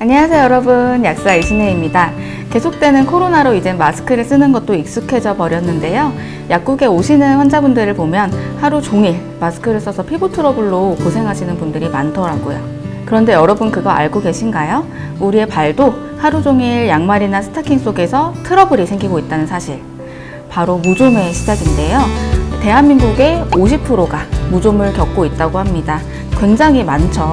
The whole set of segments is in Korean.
안녕하세요 여러분. 약사 이신혜입니다. 계속되는 코로나로 이젠 마스크를 쓰는 것도 익숙해져 버렸는데요. 약국에 오시는 환자분들을 보면 하루 종일 마스크를 써서 피부 트러블로 고생하시는 분들이 많더라고요. 그런데 여러분 그거 알고 계신가요? 우리의 발도 하루 종일 양말이나 스타킹 속에서 트러블이 생기고 있다는 사실. 바로 무좀의 시작인데요. 대한민국의 50%가 무좀을 겪고 있다고 합니다. 굉장히 많죠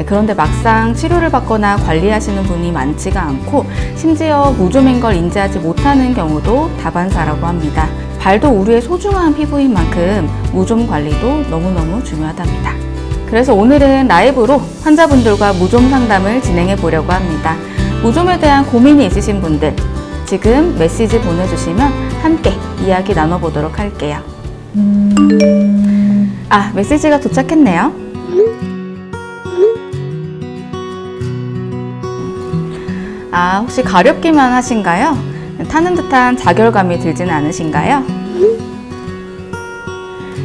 네, 그런데 막상 치료를 받거나 관리하시는 분이 많지가 않고 심지어 무좀인 걸 인지하지 못하는 경우도 다반사라고 합니다. 발도 우리의 소중한 피부인 만큼 무좀 관리도 너무너무 중요하답니다. 그래서 오늘은 라이브로 환자분들과 무좀 상담을 진행해 보려고 합니다. 무좀에 대한 고민이 있으신 분들 지금 메시지 보내주시면 함께 이야기 나눠보도록 할게요. 아, 메시지가 도착했네요. 아, 혹시 가렵기만 하신가요? 타는 듯한 자결감이 들지는 않으신가요?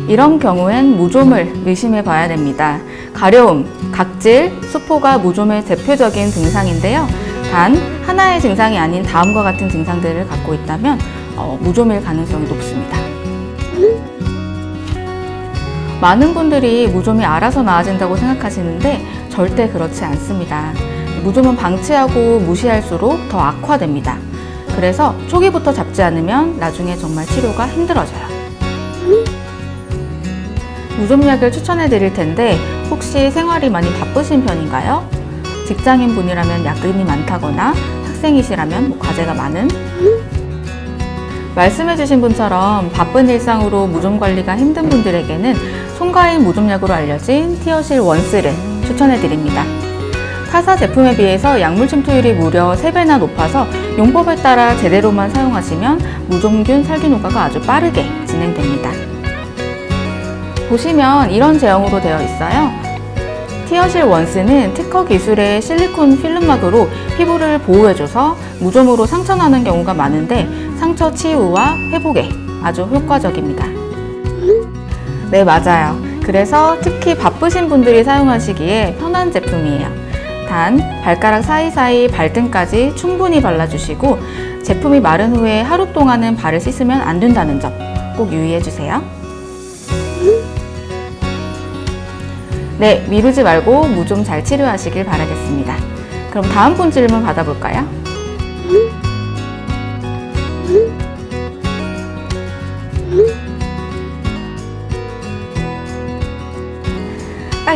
이런 경우엔 무좀을 의심해 봐야 됩니다. 가려움, 각질, 수포가 무좀의 대표적인 증상인데요. 단, 하나의 증상이 아닌 다음과 같은 증상들을 갖고 있다면 어, 무좀일 가능성이 높습니다. 많은 분들이 무좀이 알아서 나아진다고 생각하시는데 절대 그렇지 않습니다. 무좀은 방치하고 무시할수록 더 악화됩니다. 그래서 초기부터 잡지 않으면 나중에 정말 치료가 힘들어져요. 무좀약을 추천해 드릴 텐데 혹시 생활이 많이 바쁘신 편인가요? 직장인 분이라면 야근이 많다거나 학생이시라면 뭐 과제가 많은? 말씀해주신 분처럼 바쁜 일상으로 무좀 관리가 힘든 분들에게는 송가인 무좀약으로 알려진 티어실 원스를 추천해 드립니다. 타사 제품에 비해서 약물 침투율이 무려 3배나 높아서 용법에 따라 제대로만 사용하시면 무좀균 살균 효과가 아주 빠르게 진행됩니다. 보시면 이런 제형으로 되어 있어요. 티어실 원스는 특허 기술의 실리콘 필름막으로 피부를 보호해줘서 무좀으로 상처나는 경우가 많은데 상처 치유와 회복에 아주 효과적입니다. 네, 맞아요. 그래서 특히 바쁘신 분들이 사용하시기에 편한 제품이에요. 단, 발가락 사이사이 발등까지 충분히 발라주시고 제품이 마른 후에 하루 동안은 발을 씻으면 안 된다는 점 꼭 유의해 주세요. 네, 미루지 말고 무 좀 잘 치료하시길 바라겠습니다. 그럼 다음 분 질문 받아볼까요?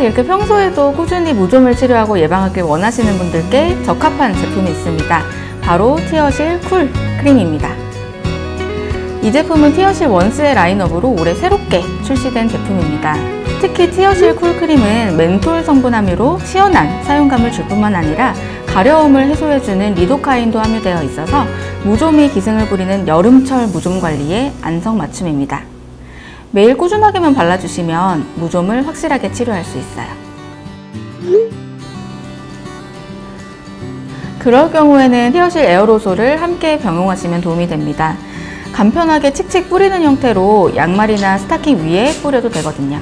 딱 이렇게 평소에도 꾸준히 무좀을 치료하고 예방하길 원하시는 분들께 적합한 제품이 있습니다. 바로 티어실 쿨 크림입니다. 이 제품은 티어실 원스의 라인업으로 올해 새롭게 출시된 제품입니다. 특히 티어실 쿨 크림은 멘톨 성분 함유로 시원한 사용감을 줄 뿐만 아니라 가려움을 해소해주는 리도카인도 함유되어 있어서 무좀이 기승을 부리는 여름철 무좀 관리에 안성맞춤입니다. 매일 꾸준하게만 발라주시면 무좀을 확실하게 치료할 수 있어요. 그럴 경우에는 티어실 에어로솔을 함께 병용하시면 도움이 됩니다. 간편하게 칙칙 뿌리는 형태로 양말이나 스타킹 위에 뿌려도 되거든요.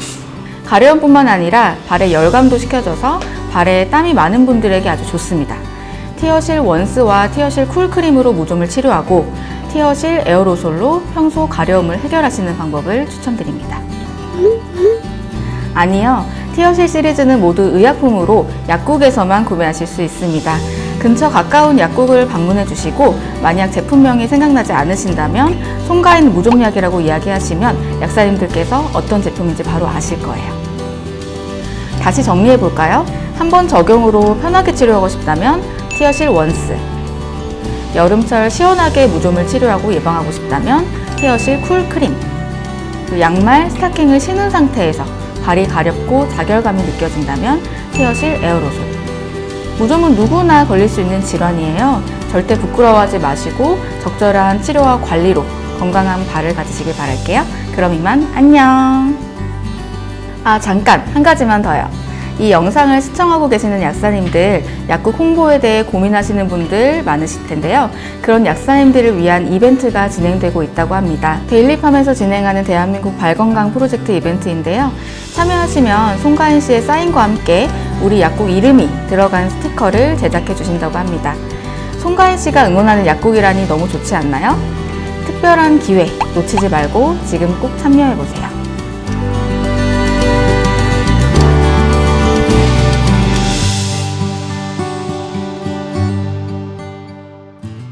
가려움뿐만 아니라 발에 열감도 식혀줘서 발에 땀이 많은 분들에게 아주 좋습니다. 티어실 원스와 티어실 쿨크림으로 무좀을 치료하고 티어실 에어로솔로 평소 가려움을 해결하시는 방법을 추천드립니다. 아니요. 티어실 시리즈는 모두 의약품으로 약국에서만 구매하실 수 있습니다. 근처 가까운 약국을 방문해 주시고 만약 제품명이 생각나지 않으신다면 송가인 무좀약이라고 이야기하시면 약사님들께서 어떤 제품인지 바로 아실 거예요. 다시 정리해 볼까요? 한 번 적용으로 편하게 치료하고 싶다면 티어실 원스 여름철 시원하게 무좀을 치료하고 예방하고 싶다면 티어실 쿨 크림 그리고 양말, 스타킹을 신은 상태에서 발이 가렵고 자결감이 느껴진다면 티어실 에어로솔 무좀은 누구나 걸릴 수 있는 질환이에요. 절대 부끄러워하지 마시고 적절한 치료와 관리로 건강한 발을 가지시길 바랄게요. 그럼 이만 안녕. 아, 잠깐 한 가지만 더요. 이 영상을 시청하고 계시는 약사님들, 약국 홍보에 대해 고민하시는 분들 많으실 텐데요. 그런 약사님들을 위한 이벤트가 진행되고 있다고 합니다. 데일리팜에서 진행하는 대한민국 발건강 프로젝트 이벤트인데요. 참여하시면 송가인 씨의 사인과 함께 우리 약국 이름이 들어간 스티커를 제작해 주신다고 합니다. 송가인 씨가 응원하는 약국이라니 너무 좋지 않나요? 특별한 기회 놓치지 말고 지금 꼭 참여해 보세요.